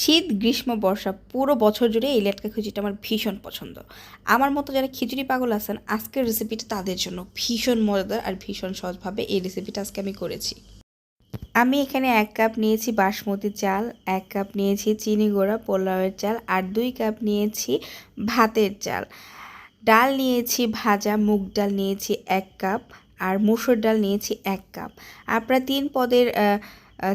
শীত, গ্রীষ্ম, বর্ষা, পুরো বছর জুড়ে এই লেটকা খিচুড়িটা আমার ভীষণ পছন্দ। আমার মতো যারা খিচুড়ি পাগল আছেন, আজকের রেসিপিটা তাদের জন্য ভীষণ মজাদার আর ভীষণ সহজভাবে এই রেসিপিটা আজকে আমি করেছি। আমি এখানে এক কাপ নিয়েছি বাসমতি চাল, এক কাপ নিয়েছি চিনি গুঁড়া, পোলাওয়ের চাল আর দুই কাপ নিয়েছি ভাতের চাল। ডাল নিয়েছি ভাজা, মুগ ডাল নিয়েছি এক কাপ আর মুসুর ডাল নিয়েছি এক কাপ আপনারা তিন পদের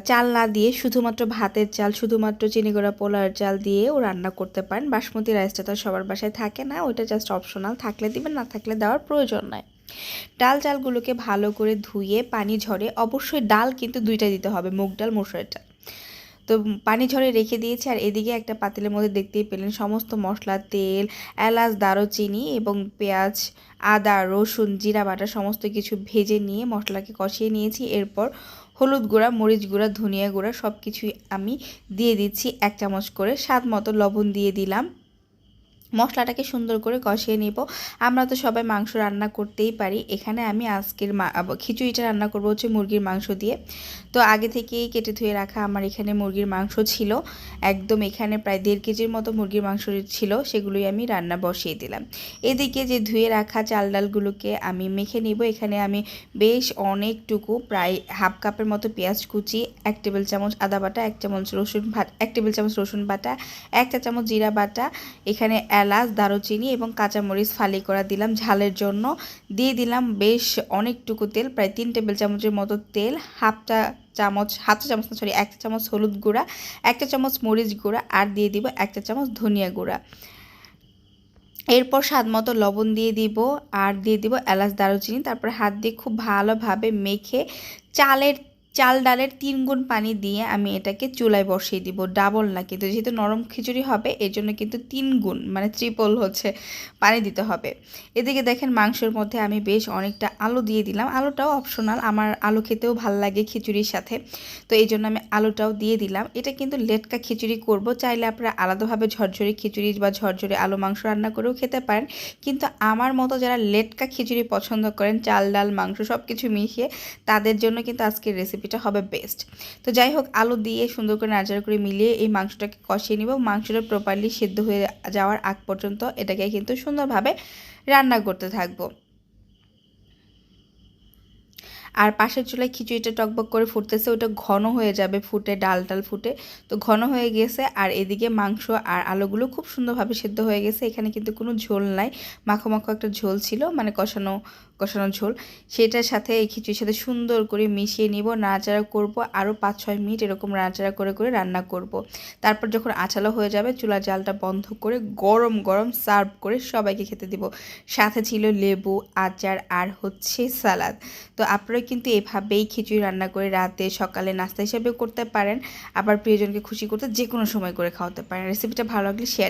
চাল না দিয়ে শুধুমাত্র ভাতের চাল, শুধুমাত্র চিনি গুঁড়া পোলার চাল দিয়েও রান্না করতে পারেন। বাসমতি রাইসটা তো সবার বাসায় থাকে না, ওইটা জাস্ট অপশনাল থাকলে দিবেন, না থাকলে দেওয়ার প্রয়োজন নাই। ডাল চালগুলোকে ভালো করে ধুয়ে, পানি ঝরে, অবশ্যই ডাল কিন্তু দুইটা দিতে হবে, মুগ ডাল, মসুরের ডাল। তো পানি ঝরে রেখে দিয়েছি। আর এদিকে একটা পাতিলের মধ্যে দেখতেই পেলেন সমস্ত মশলা, তেল, এলাচ, দারুচিনি এবং পেঁয়াজ, আদা, রসুন, জিরা বাটা সমস্ত কিছু ভেজে নিয়ে মশলাকে কষিয়ে নিয়েছি। এরপর হলুদ গুঁড়া, মরিচ গুঁড়া, ধনিয়া গুঁড়া সব কিছুই আমি দিয়ে দিচ্ছি। এক চামচ করে স্বাদ মতো লবণ দিয়ে দিলাম। মশলাটাকে সুন্দর করে কষিয়ে নিব। আমরা তো সবাই মাংস রান্না করতেই পারি। এখানে আমি আজকের খিচুড়িটা রান্না করব হচ্ছে মুরগির মাংস দিয়ে। তো আগে থেকেই কেটে ধুয়ে রাখা আমার এখানে মুরগির মাংস ছিল। একদম এখানে প্রায় দেড় কেজির মতো মুরগির মাংস ছিল, সেগুলোই আমি রান্না বসিয়ে দিলাম। এদিকে যে ধুয়ে রাখা চাল ডালগুলোকে আমি মেখে নিব। এখানে আমি বেশ অনেকটুকু, প্রায় হাফ কাপের মতো পেঁয়াজ কুচি, এক টেবিল চামচ আদা বাটা, এক চামচ রসুন ভাত এক টেবিল চামচ রসুন বাটা, এক চা চামচ জিরা বাটা, এখানে এলাচ, দারুচিনি এবং কাঁচামরিচ ফালি করা দিলাম ঝালের জন্য। দিয়ে দিলাম বেশ অনেকটুকু তেল, প্রায় তিন টেবিল চামচের মতো তেল হাফটা চামচ, হাফ চামচ না সরি একটা চামচ হলুদ গুঁড়া একটা চামচ মরিচ গুঁড়া আর দিয়ে দিব একটা চামচ ধনিয়া গুঁড়া। এরপর স্বাদ মতো লবণ দিয়ে দিব আর দিয়ে দিব এলাচ, দারুচিনি। তারপর হাত দিয়ে খুব ভালোভাবে মেখে চালের চাল ডালের তিন গুণ পানি দিয়ে আমি এটাকে চুলায় বসিয়ে দিব ডাবল না। কিন্তু যেহেতু নরম খিচুড়ি হবে, এর জন্য কিন্তু তিন গুণ মানে ট্রিপল হচ্ছে পানি দিতে হবে। এদিকে দেখেন মাংসের মধ্যে আমি বেশ অনেকটা আলু দিয়ে দিলাম। আলুটাও অপশনাল আমার আলু খেতেও ভালো লাগে খিচুড়ির সাথে। তো এই জন্য আমি আলুটাও দিয়ে দিলাম। এটা কিন্তু লেটকা খিচুড়ি করব, চাইলে আপনারা আলাদাভাবে ঝরঝরে খিচুড়ি বা ঝরঝরে আলু মাংস রান্না করেও খেতে পারেন। কিন্তু আমার মতো যারা লেটকা খিচুড়ি পছন্দ করেন, চাল ডাল, মাংস সব কিছু মিশিয়ে, তাদের জন্য কিন্তু আজকের রেসিপিটা হবে বেস্ট তো যাই হোক, আলু দিয়ে সুন্দর করে নাড়াচাড়া করে মিলিয়ে এই মাংসটাকে কষিয়ে নিব। মাংসটা প্রপারলি সিদ্ধ হয়ে যাওয়ার আগ পর্যন্ত এটাকে কিন্তু সুন্দরভাবে রান্না করতে থাকব। আর পাশের চুলায় খিচুড়িটা টকবক করে ফুটতেছে, ওটা ঘন হয়ে যাবে ফুটে, ডাল ডাল ফুটে। তো ঘন হয়ে গেছে, আর এদিকে মাংস আর আলুগুলো খুব সুন্দরভাবে সেদ্ধ হয়ে গেছে। এখানে কিন্তু কোনো ঝোল নাই, মাখো মাখো একটা ঝোল ছিল মানে কষানো কষানো ঝোল। সেটার সাথে এই খিচুড়ির সাথে সুন্দর করে মিশিয়ে নিব, নাড়াচাড়া করব, আরও পাঁচ ছয় মিনিট এরকম নাড়াচাড়া করে করে রান্না করব। তারপর যখন আছালো হয়ে যাবে, চুলার জালটা বন্ধ করে গরম গরম সার্ভ করে সবাইকে খেতে দিব। সাথে ছিল লেবু, আচার আর হচ্ছে সালাদ। তো আপনারা কিন্তু এভাবেই খিচুড়ি রান্না করে রাতে সকালে নাস্তা হিসেবে করতে পারেন। আবার প্রিয়জনকে খুশি করতে যে কোনো সময় করে খাওয়াতে পারেন। রেসিপিটা ভালো লাগলে শেয়ার